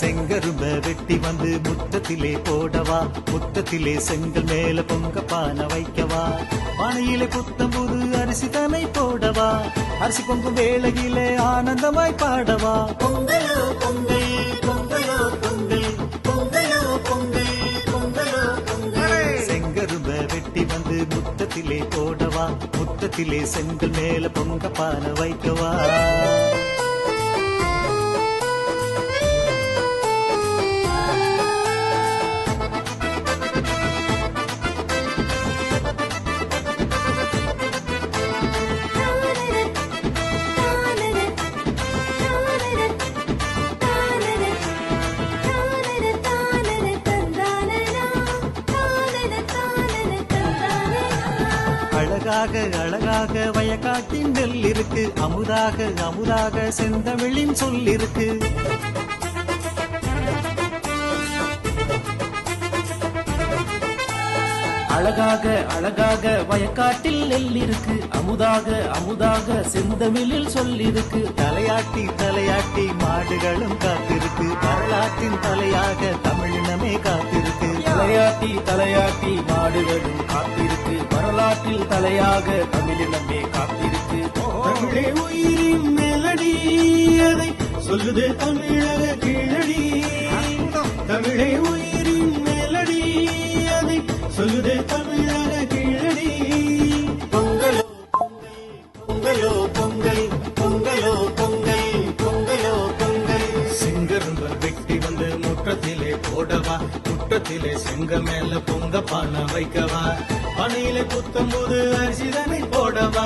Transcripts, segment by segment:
செங்கரும்ப வெட்டி வந்து முத்தத்திலே போடவா? முத்தத்திலே செங்கல் மேல பொங்க பானை வைக்கவா? பானையிலே புத்தம் புது அரிசி தானே போடவா? அரிசி பொங்கும் வேளையிலே ஆனந்தமாய் பாடவா? பொங்கலோ பொங்கல் பொங்கலோ பொங்கல் பொங்கலோ பொங்கல் பொங்கலோ பொங்கல். செங்கரும்ப வெட்டி வந்து முத்தத்திலே போடவா? முத்தத்திலே செங்கல் மேல பொங்க பானை வைக்கவா? அழகாக அழகாக வயக்காட்டின் நெல் இருக்கு. அமுதாக அமுதாக செந்தமிழின் சொல் இருக்கு. அழகாக அழகாக வயக்காட்டில் நெல் இருக்கு. அமுதாக அமுதாக செந்தமிழில் சொல்லிருக்கு தலையாட்டி தலையாட்டி மாடுகளும் காத்திருக்கு. வரலாற்றின் தலையாக தமிழினமே காத்திருக்கு. தலையாட்டி தலையாட்டி மாடுகளும் காத்திருக்கு. வரலாற்றில் தலையாக தமிழினமே காத்திருக்கு. தமிழே உயிரின் மெலடி அதை சொல்லுது தமிழக கீழடி. தமிழே உயிரின் மெலடி அதை சொல்லுது தமிழக கீழடி. பொங்கலோ பொங்கலோ பொங்கல் பொங்கலோ பொங்கல். குற்றத்திலே போடவா? குற்றத்திலே செங்க மேல பொங்க பானை வைக்கவா? பனையிலே பானையிலே புத்தம்போது அரிசிதனை போடவா?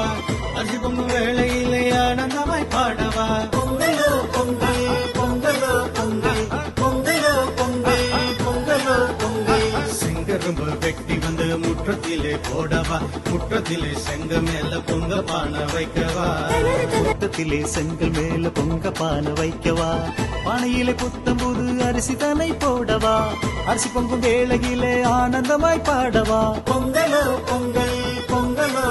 அரிசி பொங்கும் வேளையிலே ஆனந்தமாய் பாடவா? பொங்கலோ பொங்கல் பொங்கலோ பொங்கல் பொங்கலோ பொங்கல் பொங்கலோ பொங்கல். செங்கரும்ப வெட்டி வந்து முற்றத்திலே போடவா? முற்றத்திலே செங்க மேல பொங்க பானை வைக்கவா? முத்தத்திலே செங்கல் மேல பொங்க பானை வைக்கவா? பானையிலே புத்தம் புது அரிசி தனை போடவா? அரிசி பொங்கும் வேளையிலே ஆனந்தமாய் பாடவா? பொங்கலோ பொங்கல் பொங்கலோ